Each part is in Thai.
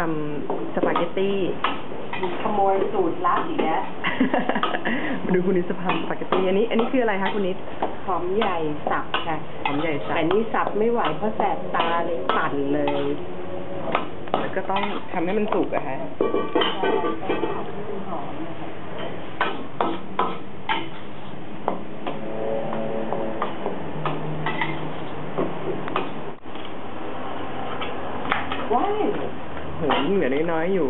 ทำสปาเกตตี้ขโมยสูตรลับอีกแล้วมาดูคุณนิดจะทำสปาเกตตี้อันนี้ อันนี้คืออะไรคะคุณนิดหอมใหญ่สับค่ะหอมใหญ่สัแต่บนี่สับไม่ไหวเพราะแสบตาเลยปั่นเลย แล้วก็ต้องทำให้มันสุกอะฮะว้า ยโหเหลือน้อยๆอยู่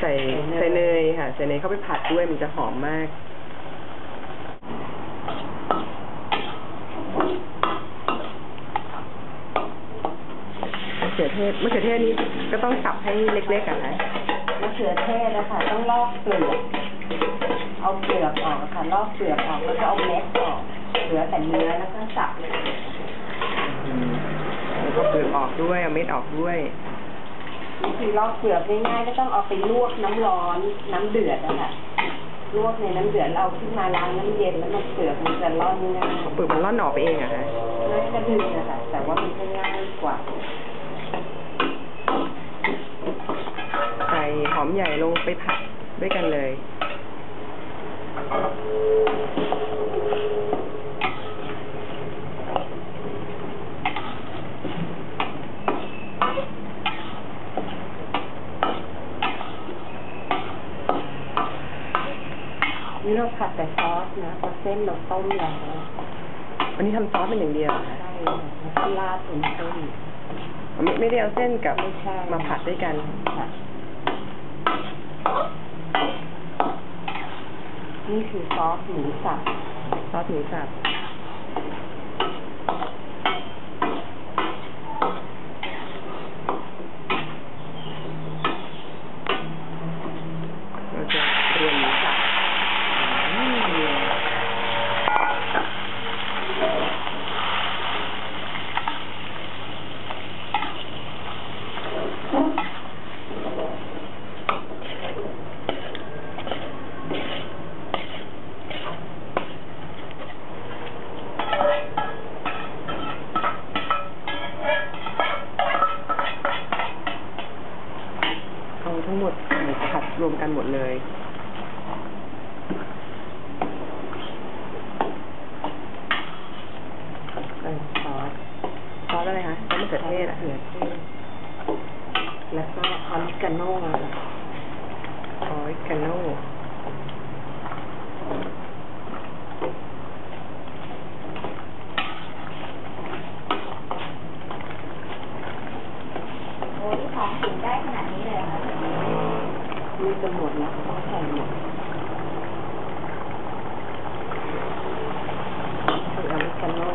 ใส่ใส่เนยค่ะ ใส่เนยเข้าไปผัดด้วยมันจะหอมมาก มะเขือเทศมะเขือเทศนี้ก็ต้องสับให้เล็กๆอะนะมะเขือเทศนะคะต้องลอกเปลือกเอาเปลือกออกอะค่ะลอกเปลือกออกแล้วก็เอาเม็ดออก เหลือแต่เนื้อแล้วก็สับเลยอืม แล้วก็เปลือกออกด้วยเอาเม็ดออกด้วยวิธีลอกเปลือกง่ายๆก็ต้องเอาไปลวกน้ำร้อน น้ำเดือดอะคะลวกในน้ำเดือดเราขึ้นมาล้างน้ำเย็นแล้วมันเปลือกมันจะร่อนง่ายเปลือกมันร่อนออกไปเองอะฮะน่าจะดึงนะคะแต่ว่ามันจะง่ายกว่า ใส่หอมใหญ่ลงไปผัดด้วยกันเลย นี่เราผัดแต่ซอสนะเพราะเส้นเราต้มแล้ววันนี้ทำซอสเป็นอย่างเดียวเหรอคะใช่แล้วก็ราดบนเส้นไม่ไม่ได้เอาเส้นกับไม่ใช่มาผัดด้วยกันค่ะนี่คือซอสหมูสับซอสหมูสับเราจะเรียนหมูสับอืมเอาทั้งหมดผัด รวมกันหมดเลยเออซอส ซอสอะไรคะซอสมะเขือเทศอะเขือเทศแล้วก็ออริกาโน่ออริกาโน่ โอ้ยของถึงได้ขนาดนี้เลยเหรอคะ นี่จะหมดแล้วต้องใส่หมดคืออเมริกาโน่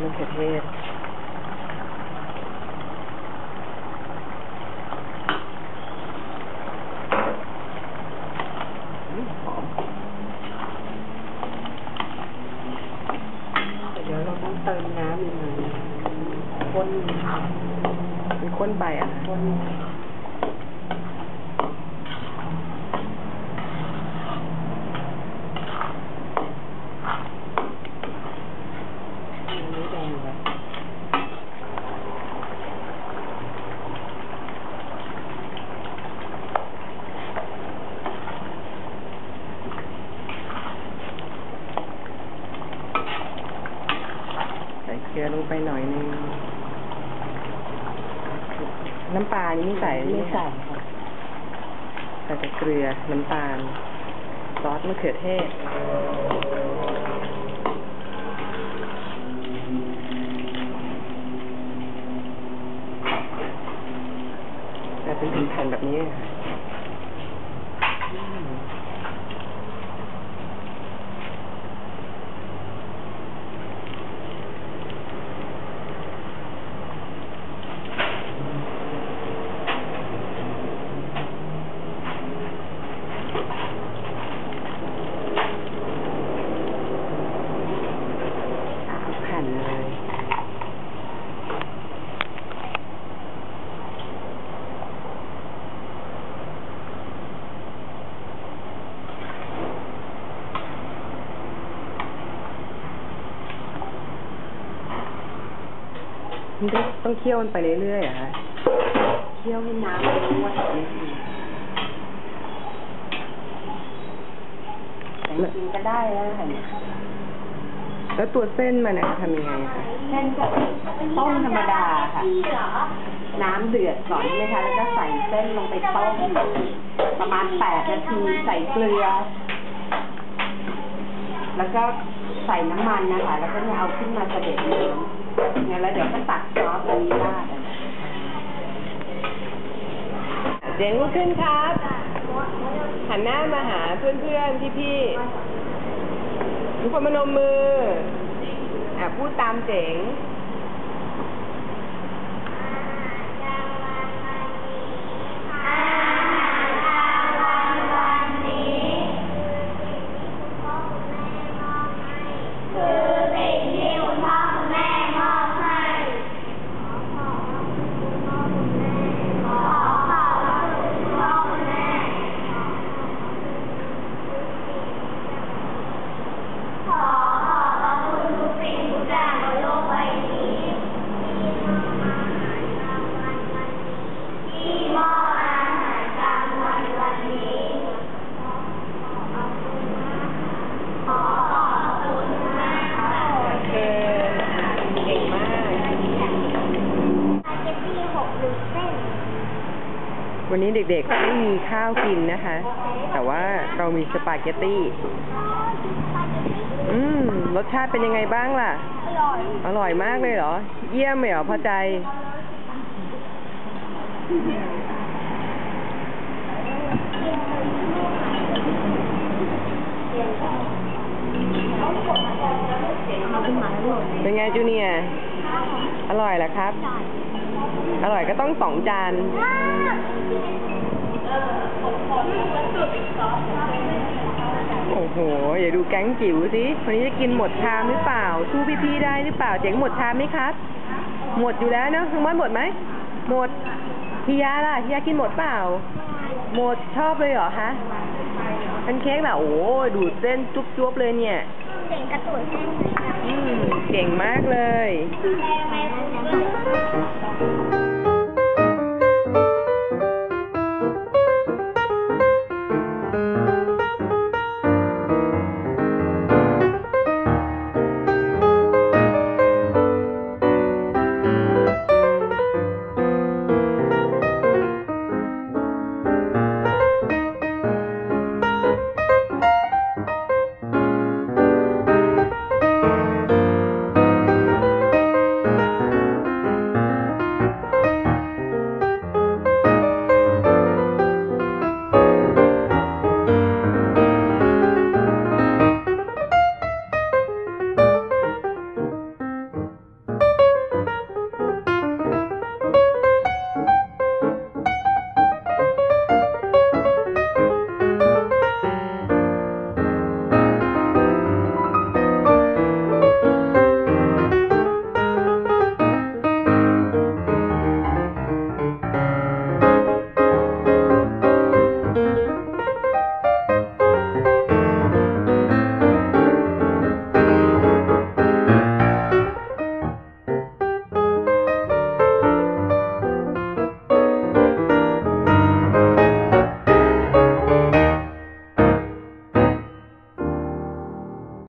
มะเขือเทศ อืมหอม แต่ เดี๋ยวเราต้องเติมน้ำอีกหน่อยนะคะข้นมันข้นไปอะข้นมันไม่แดงเลย ใส่เกลือลงไปห น้ำปลานี่ไม่ใส่ไม่ใส่ค่ะใส่แต่เกลือ น้ำตาล ซอสมะเขือเทศ แต่เป็นแผ่นแบบนี้ค่ะอืมแผ่นเลย มันต้องต้องเคี่ยวมันไปเรื่อยๆเหรอะคะเคี่ยวให้น้ำมันนวดนิดนึงแต่จริงๆก็ได้แล้วค่ะเนี่ยแล้วตัวเส้นมันอะทำยังไงคะเส้นก็ต้มธรรมดาค่ะ น้ำเดือดก่อนใช่ไหมคะ แล้วก็ใส่เส้นลงไปต้มประมาณแปดนาทีใส่เกลือ แล้วก็ใส่น้ำมันนะคะ แล้วก็เนี่ยเอาขึ้นมาเสด็จน้ำ เนี่ยแล้วเดี๋ยวก็ตักซอสอันนี้ราดอะเจ๋งลุกขึ้นครับ หันหน้ามาหาเพื่อนๆ พี่ๆทุกคนมานมมือ อะ พูดตามเจ๋ง เด็กๆไม่มีข้าวกินนะคะ แต่ว่าเรามีสปาเกตตี้ อืม รสชาติเป็นยังไงบ้างล่ะอร่อยมากเลยเหรอ เยี่ยมเลยเหรอพอใจ เป็นไงจูเนียร์อร่อยเหรอครับ อร่อยก็ต้องสองจาน โอ้โหอย่าดูแก๊งจิ๋วสิวันนี้จะกินหมดชามหรือเปล่า สู้พี่ๆได้หรือเปล่า เจ๋งหมดชามไหมครับ หมดอยู่แล้วเนอะคือมันหมดไหม หมดพี่ยาล่ะพี่ยากินหมดเปล่า หมดชอบเลยเหรอคะแพนเค้กล่ะโอ้โหดูดเส้นจุ๊บๆเลยเนี่ยเด็กกระตุ้นอืมเก่งมากเลยแม่แม่